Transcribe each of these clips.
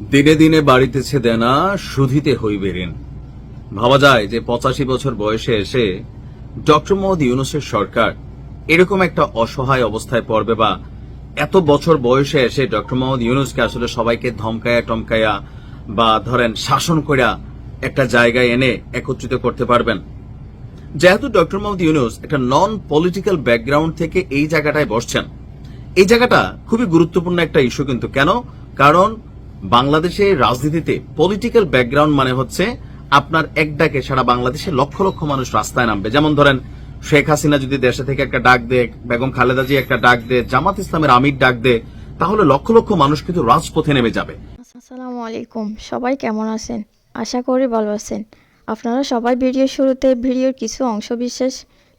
দিনে দিনে বাড়িতেছে দেনা সুধিতে হইবে ঋণ। ভাবা যায় যে পঁচাশি বছর বয়সে এসে ডক্টর মোহাম্মদ ইউনুসের সরকার এরকম একটা অসহায় অবস্থায় পড়বে বা এত বছর বয়সে এসে ডক্টর মোহাম্মদ ইউনুসকে আসলে সবাইকে ধমকায়া টমকায়া বা ধরেন শাসন কইরা একটা জায়গায় এনে একত্রিত করতে পারবেন। যেহেতু ডক্টর মোহাম্মদ ইউনুস একটা নন পলিটিক্যাল ব্যাকগ্রাউন্ড থেকে এই জায়গাটায় বসছেন, এই জায়গাটা খুবই গুরুত্বপূর্ণ একটা ইস্যু কিন্তু। কেন? কারণ বাংলাদেশের রাজনীতিতে পলিটিক্যাল ব্যাকগ্রাউন্ড মানে হচ্ছে আপনার এক ডাকে সারা বাংলাদেশে লক্ষ লক্ষ মানুষ রাস্তায় নামবে। যেমন ধরেন, শেখ হাসিনা যদি দেশে থেকে একটা ডাক দেয়, বেগম খালেদা জি একটা ডাক দেয়, জামাত ইসলামের আমির ডাক দেয়, তাহলে লক্ষ লক্ষ মানুষ কিন্তু রাজপথে নেমে যাবে। আসসালামু আলাইকুম। সবাই কেমন আছেন? আশা করি ভালো আছেন। আপনারা সবাই ভিডিও শুরুতে ভিডিওর কিছু অংশ বিশেষ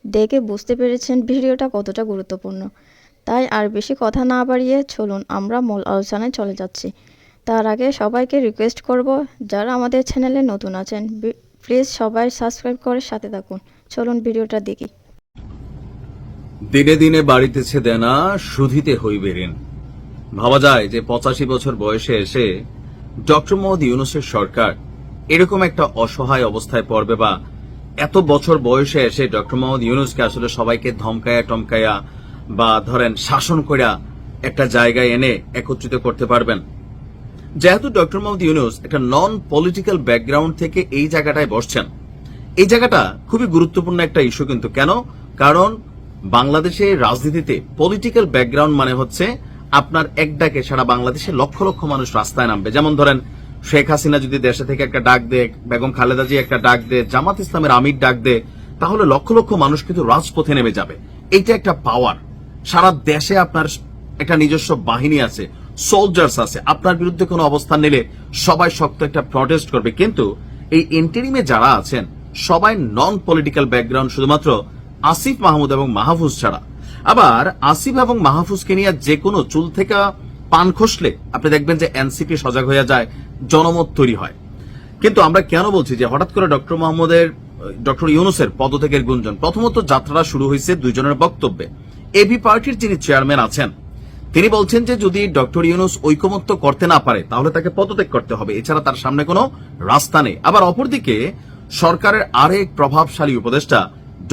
দেখে বুঝতে পেরেছেন ভিডিওটা কতটা গুরুত্বপূর্ণ। তাই আর বেশি কথা না বাড়িয়ে চলুন, আমরা মূল আলোচনায় চলে যাচ্ছি। তার আগে সবাইকে রিকোয়েস্ট করব, যারা আমাদের চ্যানেলে নতুন আছেন প্লিজ সবাই সাবস্ক্রাইব করে সাথে থাকুন। চলুন ভিডিওটা দেখি। দিনে দিনে বাড়িতেছে দেনা, সুধিতে হইবে ঋণ। ভাবা যায় যে পঁচাশি বছর বয়সে এসে ডক্টর মোহাম্মদ ইউনুসের সরকার এরকম একটা অসহায় অবস্থায় পড়বে বা এত বছর বয়সে এসে ডক্টর মোহাম্মদ ইউনুসকে আসলে সবাইকে ধমকায়া টমকায়া বা ধরেন শাসন কইরা একটা জায়গায় এনে একত্রিত করতে পারবেন? যেহেতু ডক্টর মোহাম্মদ ইউনুস একটা নন পলিটিক্যাল ব্যাকগ্রাউন্ড থেকে এই জায়গাটায় বসছেন, এই জায়গাটা খুবই গুরুত্বপূর্ণ একটা ইস্যু কিন্তু কেন? কারণ বাংলাদেশের রাজনীতিতে পলিটিক্যাল ব্যাকগ্রাউন্ড মানে হচ্ছে আপনার এক ডাকে সারা বাংলাদেশে লক্ষ লক্ষ মানুষ রাস্তায় নামবে। যেমন ধরেন, শেখ হাসিনা যদি দেশে থেকে একটা ডাক দেয়, বেগম খালেদা জি একটা ডাক দেয়, জামাত ইসলামের আমির ডাক দেয়, তাহলে লক্ষ লক্ষ মানুষ কিন্তু রাজপথে নেমে যাবে। এইটা একটা পাওয়ার সারা দেশে আপনার একটা নিজস্ব বাহিনী আছে। সোলজার্স আছে। আপনার বিরুদ্ধে কোনো অবস্থান নিলে সবাই শক্ত একটা প্রটেস্ট করবে। কিন্তু এই ইন্টারিমে যারা আছেন, সবাই নন পলিটিক্যাল ব্যাকগ্রাউন্ড শুধুমাত্র আসিফ মাহমুদ এবং মাহফুজ ছাড়া। আবার আসিফ এবং মাহফুজকে নিয়ে যে কোনো চুল থেকে পান খসলে আপনি দেখবেন যে এনসিপি সজাগ হয়ে যায়, জনমত তৈরি হয়। কিন্তু আমরা কেন বলছি যে হঠাৎ করে ডক্টর মোহাম্মদের ডক্টর ইউনুসের পদত্যাগের গুঞ্জন? প্রথমত যাত্রাটা শুরু হয়েছে দুইজনের বক্তব্যে। এবি পার্টির যিনি চেয়ারম্যান আছেন তিনি বলছেন যে যদি ডক্টর ইউনুস ঐকমত্য করতে না পারে, তাহলে তাকে পদত্যাগ করতে হবে। এছাড়া তার সামনে কোনো রাস্তা নেই। আবার অপরদিকে সরকারের আরেক প্রভাবশালী উপদেষ্টা,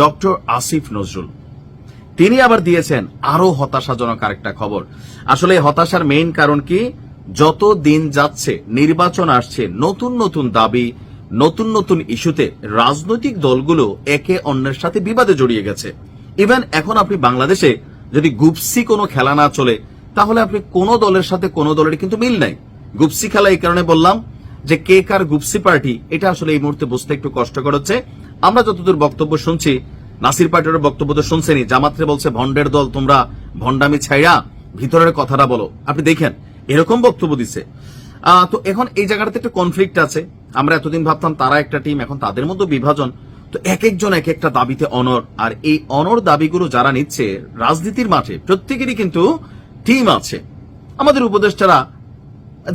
ডক্টর আসিফ নজরুল। তিনি আবার দিয়েছেন আরও হতাশাজনক আরেকটা খবর। আসলে হতাশার মেইন কারণ কি? যত দিন যাচ্ছে, নির্বাচন আসছে, নতুন নতুন দাবি, নতুন নতুন ইস্যুতে রাজনৈতিক দলগুলো একে অন্যের সাথে বিবাদে জড়িয়ে গেছে। ইভেন এখন আপনি বাংলাদেশে যদি গুপসি কোনো খেলা না চলে তাহলে আপনি কোন দলের সাথে কোন দলের কিন্তু মিল নাই। গুপসি খেলা এই কারণে বললাম যে কে কার গুপসি পার্টি এটা আসলে এই মুহূর্তে বুঝতে একটু কষ্টকর হচ্ছে। আমরা যতদূর বক্তব্য শুনছি নাসির পার্টির বক্তব্য তো শুনছেনই। জামাত্রে বলছে ভন্ডের দল তোমরা ভন্ডামি ছাইয়া ভিতরের কথাটা বলো। আপনি দেখেন এরকম বক্তব্য আহ, তো এখন এই জায়গাটাতে একটা কনফ্লিক্ট আছে। আমরা এতদিন ভাবতাম তারা একটা টিম এখন তাদের মধ্যে বিভাজন। তো এক একজন এক একটা দাবিতে অনর আর এই অনর দাবিগুলো যারা নিচ্ছে রাজনীতির মাঠে প্রত্যেকেরই কিন্তু টিম আছে। আমাদের উপদেষ্টারা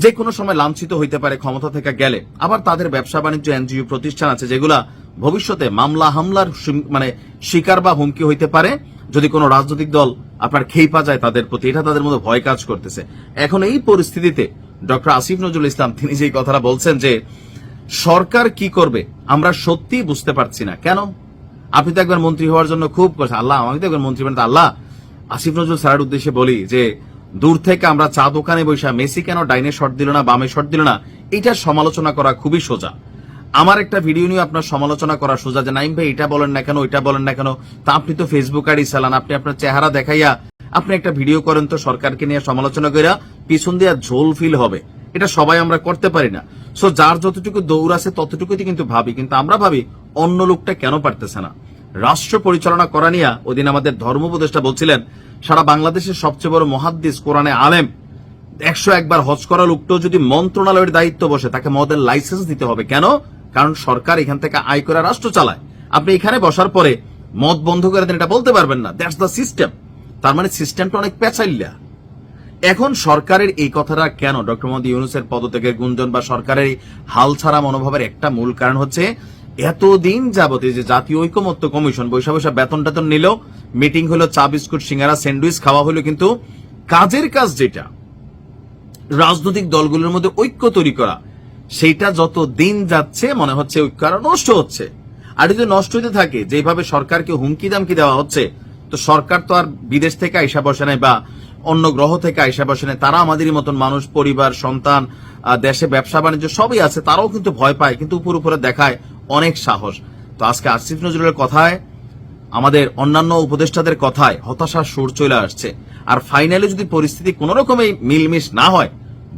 যে কোনো সময় লাঞ্ছিত হইতে পারে, ক্ষমতা থেকে গেলে। আবার তাদের ব্যবসা বাণিজ্য, এনজিও প্রতিষ্ঠান আছে যেগুলা ভবিষ্যতে মামলা, হামলার মানে শিকার বা হুমকি হইতে পারে। যদি কোনো রাজনৈতিক দল আপনার খেইপা যায় তাদের প্রতি, এটা তাদের মধ্যে ভয় কাজ করতেছে। এখন এই পরিস্থিতিতে ডক্টর আসিফ নজরুল ইসলাম, তিনি যে কথাটা বলছেন যে, সরকার কি করবে, আমরা সত্যি বুঝতে পারছি না। কেন? আপনি তো একবার মন্ত্রী হওয়ার জন্য খুব আল্লাহ আমাকে তো একবার মন্ত্রী বানাতে আল্লাহ। আসিফ নজরুল স্যারের উদ্দেশ্যে বলি যে, দূর থেকে আমরা চা দোকানে বৈশা, মেসি কেন ডাইনে শট দিল না, বামে শট দিল না, এটার সমালোচনা করা খুবই সোজা। আমার একটা ভিডিও নিয়ে আপনার সমালোচনা করা সোজা যে, নাইম ভাই, এটা বলেন না কেন, ওইটা বলেন না কেন, তা আপনি তো ফেসবুক আইডি চালান, আপনি আপনার চেহারা দেখাইয়া আপনি একটা ভিডিও করেন তো সরকারকে নিয়ে সমালোচনা কইরা পিছন দিয়া ঝোল ফিল হবে। এটা সবাই আমরা করতে পারি না। সো যার যতটুকু দৌড় আছে ততটুকুই কিন্তু ভাবি, কিন্তু আমরা ভাবি অন্য লোকটা কেন পারতেছে না। রাষ্ট্র পরিচালনা করা নিয়ে ওদিন আমাদের ধর্ম উপদেষ্টা বলছিলেন, সারা বাংলাদেশের সবচেয়ে বড় মহাদ্দিস কোরআনে আলেম, একশো একবার হজ করা লোকটাও যদি মন্ত্রণালয়ের দায়িত্ব বসে, তাকে মদের লাইসেন্স দিতে হবে। কেন? কারণ সরকার এখান থেকে আয় করে রাষ্ট্র চালায়। আপনি এখানে বসার পরে মদ বন্ধ করে দেন, এটা বলতে পারবেন না। দ্যাটস দ্য সিস্টেম তার মানে সিস্টেমটা অনেক পেঁচাইল্লা। এখন সরকারের এই কথাটা কেন? ডক্টর মোহাম্মদ ইউনুসের পদত্যাগের গুঞ্জন বা সরকারের হাল ছাড়া মনোভাবের একটা মূল কারণ হচ্ছে এতদিন যাবত যে জাতীয় ঐকমত্য কমিশন বৈশা বৈশা বেতন টেতন নিল মিটিং হলো, চা, বিস্কুট, সিঙ্গারা, স্যান্ডউইচ, খাওয়া হলো, কিন্তু কাজের কাজ যেটা, রাজনৈতিক দলগুলোর মধ্যে ঐক্য তৈরি করা, সেইটা যত দিন যাচ্ছে মনে হচ্ছে ঐক্য আরও নষ্ট হচ্ছে। আর যদি নষ্ট হতে থাকে, যেভাবে সরকারকে হুমকি দামকি দেওয়া হচ্ছে, তো সরকার তো আর বিদেশ থেকে আইসা বসে নাই বা অন্য গ্রহ থেকে আইসা বসে নাই তারা আমাদেরই মতন মানুষ, পরিবার, সন্তান দেশে ব্যবসা বাণিজ্য সবই আছে, তারাও কিন্তু ভয় পায়, কিন্তু উপর উপরে দেখায় অনেক সাহস। তো আজকে আসিফ নজরুলের কথায়, আমাদের অন্যান্য উপদেষ্টাদের কথায় হতাশার সুর চলে আসছে। আর ফাইনালি যদি পরিস্থিতি কোন রকমই মিলমিশ না হয়,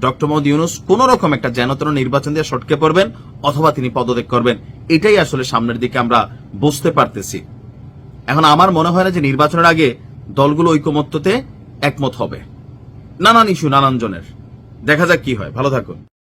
ডক্টর মোহাম্মদ ইউনুস কোন রকম একটা যেনতন নির্বাচন দিয়ে সটকে পড়বেন, অথবা তিনি পদত্যাগ করবেন। এটাই আসলে সামনের দিকে আমরা বুঝতে পারতেছি। এখন আমার মনে হয় না যে নির্বাচনের আগে দলগুলো ঐকমত্যতে একমত হবে। নানান ইস্যু নানান জনের। দেখা যাক কি হয়। ভালো থাকুন।